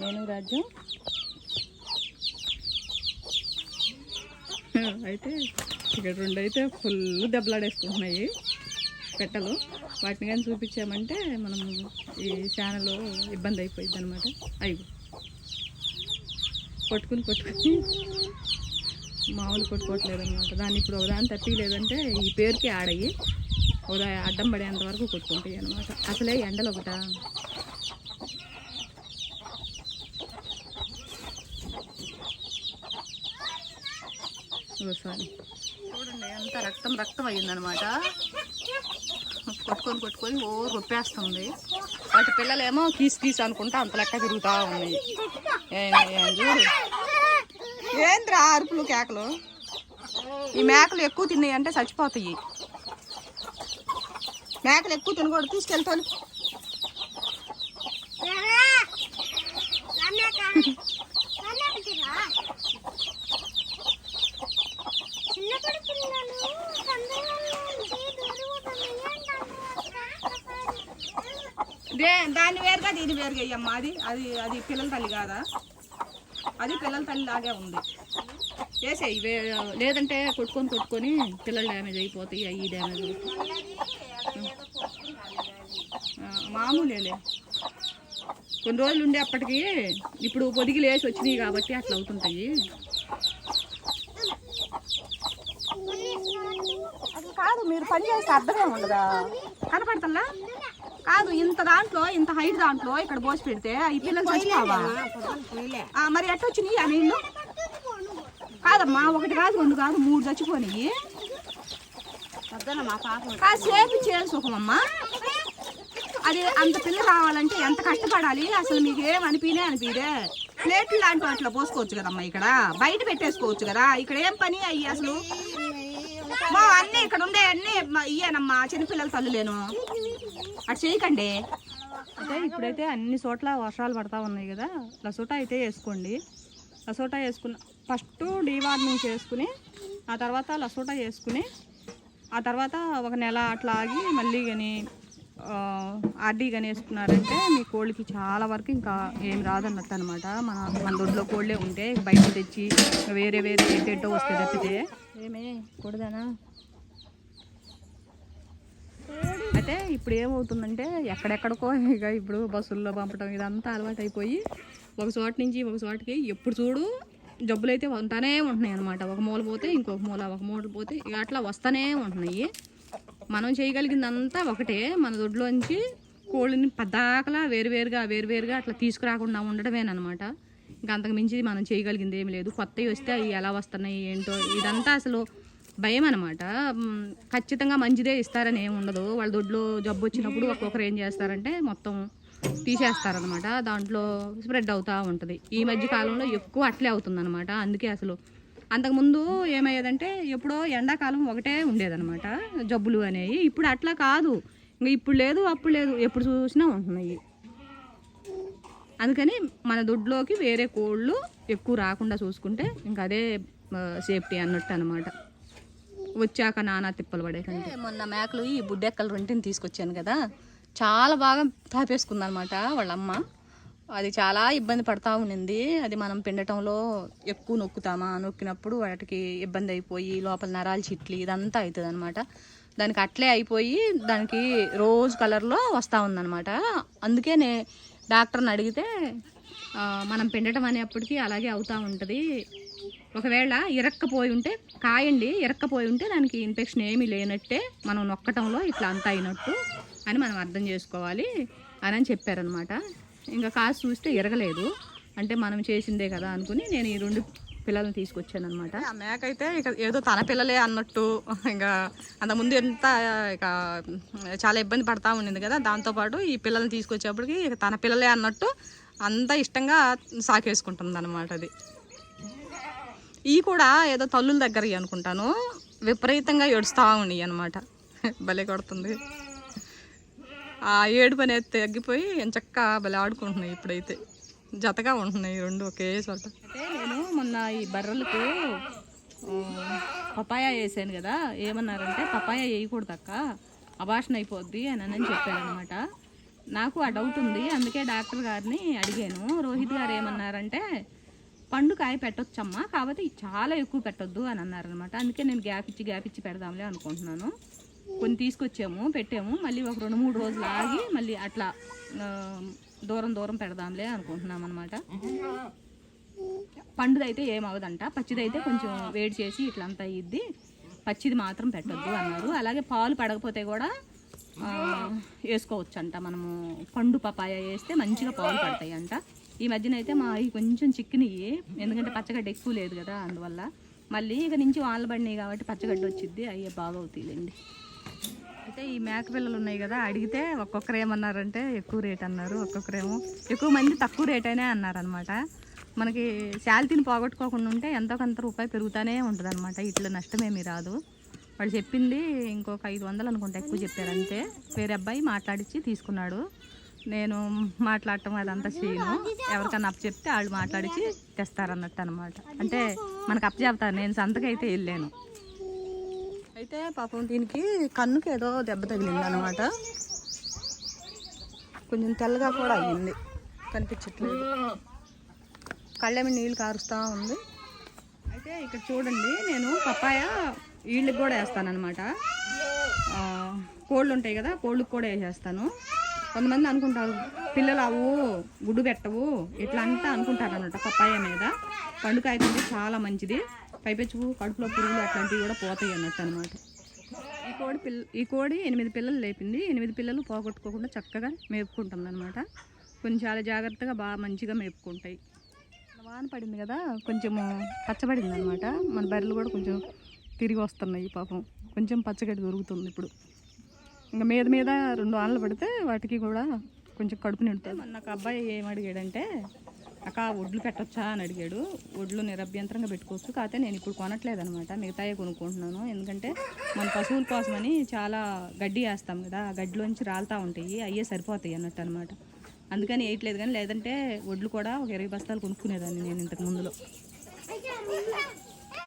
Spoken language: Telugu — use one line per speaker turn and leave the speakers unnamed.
నేను రాజ్యం అయితే ఇక్కడ రెండు అయితే ఫుల్ దెబ్బలాడేసుకుంటున్నాయి పెట్టలు. వాటిని కానీ చూపించామంటే మనం ఈ ఛానల్ ఇబ్బంది అయిపోయింది అనమాట అయ్యి. కొట్టుకుని కొట్టుకుని మామూలు కొట్టుకోవట్లేదు అనమాట దాన్ని ఇప్పుడు ఒకదాని తప్పి లేదంటే ఈ పేరుకి ఆడయి ఒకదా అడ్డం పడేంత వరకు కొట్టుకుంటాయి అనమాట అసలే ఎండలు ఒకట? ఒకసారి. చూడండి ఎంత రక్తం రక్తం అయ్యిందనమాట. కొట్టుకొని కొట్టుకొని ఓ రొప్పేస్తుంది. వాటి పిల్లలేమో కీస్ కీస్ అనుకుంటా అంత లెక్క తిరుగుతూ ఉన్నాయి. చూడు. ఏంద్రా అరుపులు కేకలు? ఈ మేకలు ఎక్కువ తిన్నాయి అంటే చచ్చిపోతాయి. మేకలు ఎక్కువ తినకూడదు తీసుకెళ్తాను
చిన్నప్పటి పిల్లలు
దే దాన్ని వేరుగా దీన్ని వేరుగా అయ్యమ్మా అది అది అది పిల్లల తల్లి కాదా? అది పిల్లల తల్లి లాగే ఉంది. వేసేయి వే- లేదంటే కొట్టుకొని కొట్టుకొని పిల్లలు డ్యామేజ్ అయిపోతాయి అయ్యి డ్యామేజ్ మామూలేలే. కొన్ని రోజులు ఉండే అప్పటికి ఇప్పుడు పొదిగి లేచి వచ్చినాయి కాబట్టి అట్లా అవుతుంటాయి. కాదు మీరు పని చేస్తే అర్థమే ఉండదా? కనపడతల్లా కాదు ఇంత దాంట్లో ఇంత హైట్ దాంట్లో ఇక్కడ పోసి పెడితే ఈ పిల్లలు చచ్చిపోవా? మరి ఎట్ట వచ్చినాయి ఆ నీళ్ళు కాదమ్మా ఒకటి కాదు రెండు కాదు మూడు చచ్చిపోయి కాసేపు చేయాలి సుఖమమ్మా. అది అంత పిల్ల రావాలంటే ఎంత కష్టపడాలి? అసలు మీకు ఏం అనిపినే అనిపిదే. ప్లేట్లు లాంటి వాటిలో పోసుకోవచ్చు కదమ్మా ఇక్కడ. బయట పెట్టేసుకోవచ్చు కదా. ఇక్కడ ఏం పని అయ్యి అసలు? మా అన్నీ ఇక్కడ ఉండే అన్నీ ఇయ్యేనమ్మా. చిన్నపిల్లల తల్లులేను. అటు చేయకండి. అయితే ఇప్పుడైతే అన్ని చోట్ల వర్షాలు పడతా ఉన్నాయి కదా లసోటా అయితే వేసుకోండి. లసోటా వేసుకున్న ఫస్ట్ డీవార్మింగ్ చేసుకుని ఆ తర్వాత లసోటా వేసుకుని ఆ తర్వాత ఒక నెల అట్లా ఆగి మళ్ళీ కానీ ఆర్డీ కానీ వేసుకున్నారంటే మీ కోళ్ళకి చాలా వరకు ఇంకా ఏం రాదన్నట్టు అనమాట మన మన దొడ్లో కోళ్ళే ఉంటే బయట తెచ్చి వేరే వేరే ఏంటేంటో వస్తే తప్పితే. ఏమే కొడదానా? అయితే ఇప్పుడు ఏమవుతుందంటే ఎక్కడెక్కడికో ఇక ఇప్పుడు బస్సుల్లో పంపడం ఇదంతా అలవాటు అయిపోయి ఒక చోట నుంచి ఒక చోటకి ఎప్పుడు చూడు జబ్బులు అయితే ఉంటానే ఉంటున్నాయి అనమాట ఒక మూల పోతే ఇంకొక మూల ఒక మూల పోతే ఇక అట్లా వస్తూనే ఉంటున్నాయి. మనం చేయగలిగిందంతా ఒకటే. మన దొడ్లోంచి కోళ్ళని పద్దాకలా వేరువేరుగా వేరువేరుగా అట్లా తీసుకురాకుండా ఉండడమేనమాట ఇంకా అంతకు మించి మనం చేయగలిగింది ఏమి లేదు. కొత్తవి వస్తే అవి ఎలా వస్తున్నాయి ఏంటో ఇదంతా అసలు భయం అనమాట ఖచ్చితంగా మంచిదే ఇస్తారని ఏమి ఉండదు. వాళ్ళ దొడ్లో జబ్బు వచ్చినప్పుడు ఒక్కొక్కరు ఏం చేస్తారంటే మొత్తం తీసేస్తారనమాట. దాంట్లో స్ప్రెడ్ అవుతూ ఉంటుంది. ఈ మధ్య కాలంలో ఎక్కువ అట్లే అవుతుందన్నమాట అందుకే అసలు అంతకుముందు ఏమయ్యేదంటే ఎప్పుడో ఎండాకాలం ఒకటే ఉండేదన్నమాట జబ్బులు అనేవి. ఇప్పుడు అట్లా కాదు. ఇంకా ఇప్పుడు లేదు అప్పుడు లేదు. ఎప్పుడు చూసినా ఉంటున్నాయి. అందుకని మన దొడ్లోకి వేరే కోళ్ళు ఎక్కువ రాకుండా చూసుకుంటే ఇంకా అదే సేఫ్టీ అన్నట్టు అనమాట. వచ్చాక నానా తిప్పలు పడేకంటే మొన్న మేకలు ఈ బుడ్డెక్కలు రెంటిని తీసుకొచ్చాను కదా. చాలా బాగా తాపేసుకుంది అనమాట అది చాలా ఇబ్బంది పడతా ఉండింది అది మనం పిండటంలో ఎక్కువ నొక్కుతామా నొక్కినప్పుడు వాటికి ఇబ్బంది అయిపోయి లోపల నరాలు చిట్లి ఇదంతా అవుతుంది అనమాట దానికి అట్లే అయిపోయి దానికి రోజ్ కలర్లో వస్తూ ఉందన్నమాట. అందుకే నే డాక్టర్ని అడిగితే మనం పిండటం అనేప్పటికీ అలాగే అవుతూ ఉంటుంది. ఒకవేళ ఇరక్కపోయి ఉంటే కాయండి ఇరక్కపోయి ఉంటే దానికి ఇన్ఫెక్షన్ ఏమీ లేనట్టే మనం నొక్కటంలో ఇట్లా అంతా అయినట్టు అని మనం అర్థం చేసుకోవాలి అని అని చెప్పారనమాట. ఇంకా కాసు చూస్తే ఇరగలేదు. అంటే మనం చేసిందే కదా అనుకుని నేను ఈ రెండు పిల్లల్ని తీసుకొచ్చాను అనమాట ఆ మేక అయితే ఇక ఏదో తన పిల్లలే అన్నట్టు ఇంకా అంతకుముందు ఎంత ఇక చాలా ఇబ్బంది పడతా ఉండింది కదా దాంతోపాటు ఈ పిల్లల్ని తీసుకొచ్చేప్పటికి ఇక తన పిల్లలే అన్నట్టు అంత ఇష్టంగా సాకేసుకుంటుంది అనమాట అది. ఈ కూడా ఏదో తల్లుల దగ్గర అనుకుంటాను. విపరీతంగా ఏడుస్తూ ఉన్నాయి అనమాట భలే కొడుతుంది. ఆ ఏడుపు అనేది తగ్గిపోయి చక్క భలే ఆడుకుంటున్నాయి ఇప్పుడైతే. జతగా ఉంటున్నాయి రెండు ఒకే చోట. అయితే నేను మొన్న ఈ బర్రెలకు పపాయా వేసాను కదా ఏమన్నారంటే పపాయా వేయకూడదు అక్క అభాషణ అయిపోద్ది అని అని చెప్పారు అనమాట నాకు ఆ డౌట్ ఉంది అందుకే డాక్టర్ గారిని అడిగాను. రోహిత్ గారు ఏమన్నారంటే పండు కాయ పెట్టొచ్చమ్మా కాకపోతే చాలా ఎక్కువ పెట్టొద్దు అని అన్నారనమాట అందుకే నేను గ్యాప్ ఇచ్చి గ్యాప్ ఇచ్చి పెడదాంలే అనుకుంటున్నాను. కొన్ని తీసుకొచ్చాము పెట్టాము మళ్ళీ ఒక రెండు మూడు రోజులు ఆగి మళ్ళీ అట్లా దూరం దూరం పెడదాంలే అనుకుంటున్నాం అనమాట పండుదైతే ఏమవదంట పచ్చిదైతే కొంచెం వేడి చేసి ఇట్లా అంతా ఇద్ది పచ్చిది మాత్రం పెట్టొద్దు అన్నారు. అలాగే పాలు పడకపోతే కూడా వేసుకోవచ్చు వేసుకోవచ్చంట మనము. పండు పపాయ వేస్తే మంచిగా పాలు పడతాయి అంట ఈ మధ్యన అయితే మా అవి కొంచెం చిక్కినవి ఎందుకంటే పచ్చగడ్డ ఎక్కువ లేదు కదా అందువల్ల. మళ్ళీ ఇక నుంచి వానలు పడినాయి కాబట్టి పచ్చగడ్డ వచ్చిద్ది. అయ్యే బాగవుతాయిలేండి అయితే ఈ మేక పిల్లలు ఉన్నాయి కదా అడిగితే ఒక్కొక్కరు ఏమన్నారంటే ఎక్కువ రేట్ అన్నారు. ఒక్కొక్కరేమో ఎక్కువ మంది తక్కువ రేట్ అయినా అన్నారనమాట మనకి శాలిటీని పోగొట్టుకోకుండా ఉంటే ఎంతో కొంత రూపాయి పెరుగుతూనే ఉంటుంది అనమాట ఇట్లా నష్టమేమీ రాదు. వాళ్ళు చెప్పింది ఇంకొక ఐదు వందలు అనుకుంటా ఎక్కువ చెప్పారు అంతే వేరే అబ్బాయి మాట్లాడించి తీసుకున్నాడు. నేను మాట్లాడటం అదంతా చేయను. ఎవరికన్నా అప్పు చెప్తే వాళ్ళు మాట్లాడించి తెస్తారన్నట్టు అనమాట అంటే మనకు అప్పు చెప్తారు. నేను సంతకైతే వెళ్ళాను. అయితే పాపం దీనికి కన్నుకి ఏదో దెబ్బ తగిలింది అనమాట కొంచెం తెల్లగా కూడా అయ్యింది. కనిపించట్లేదు. కళ్ళేమి నీళ్ళు కారుస్తూ ఉంది. అయితే ఇక్కడ చూడండి నేను పప్పాయ వీళ్ళకి కూడా వేస్తానమాట కోళ్ళు ఉంటాయి కదా కోళ్ళకి కూడా వేసేస్తాను. కొంతమంది అనుకుంటారు పిల్లలు అవు గుడ్డు పెట్టవు ఇట్లా అంతా అనుకుంటారు అనమాట పప్పాయ మీద. పండుకాయ తింటే చాలా మంచిది. పైపెచ్చు కడుపులో పురుగులు అట్లాంటివి కూడా పోతాయి అన్నట్టు అనమాట ఈ కోడి పిల్ల ఈ కోడి ఎనిమిది పిల్లలు లేపింది. ఎనిమిది పిల్లలు పోగొట్టుకోకుండా చక్కగా మేపుకుంటుంది అనమాట కొంచెం చాలా జాగ్రత్తగా బాగా మంచిగా మేపుకుంటాయి. వాన పడింది కదా కొంచెము పచ్చబడింది అనమాట మన బర్రెలు కూడా కొంచెం తిరిగి వస్తున్నాయి పాపం. కొంచెం పచ్చగడ్డి దొరుకుతుంది ఇప్పుడు. ఇంకా మీద మీద రెండు వానలు పడితే వాటికి కూడా కొంచెం కడుపు నిండుతుంది. మొన్న నాకు అబ్బాయి ఏం అడిగాడంటే అక్క ఒడ్లు పెట్టొచ్చా? అని అడిగాడు. ఒడ్లు నిరభ్యంతరంగా పెట్టుకోవచ్చు. కాకపోతే నేను ఇప్పుడు కొనట్లేదు అనమాట మిగతాయే కొనుక్కుంటున్నాను. ఎందుకంటే మన పశువుల కోసమని చాలా గడ్డి వేస్తాం కదా ఆ గడ్డిలోంచి రాలుతూ ఉంటాయి. అయ్యే సరిపోతాయి అన్నట్టు అనమాట అందుకని వేయట్లేదు కానీ లేదంటే ఒడ్లు కూడా ఒక ఇరవై బస్తాలు కొనుక్కునేదాన్ని నేను ఇంతకు ముందులో.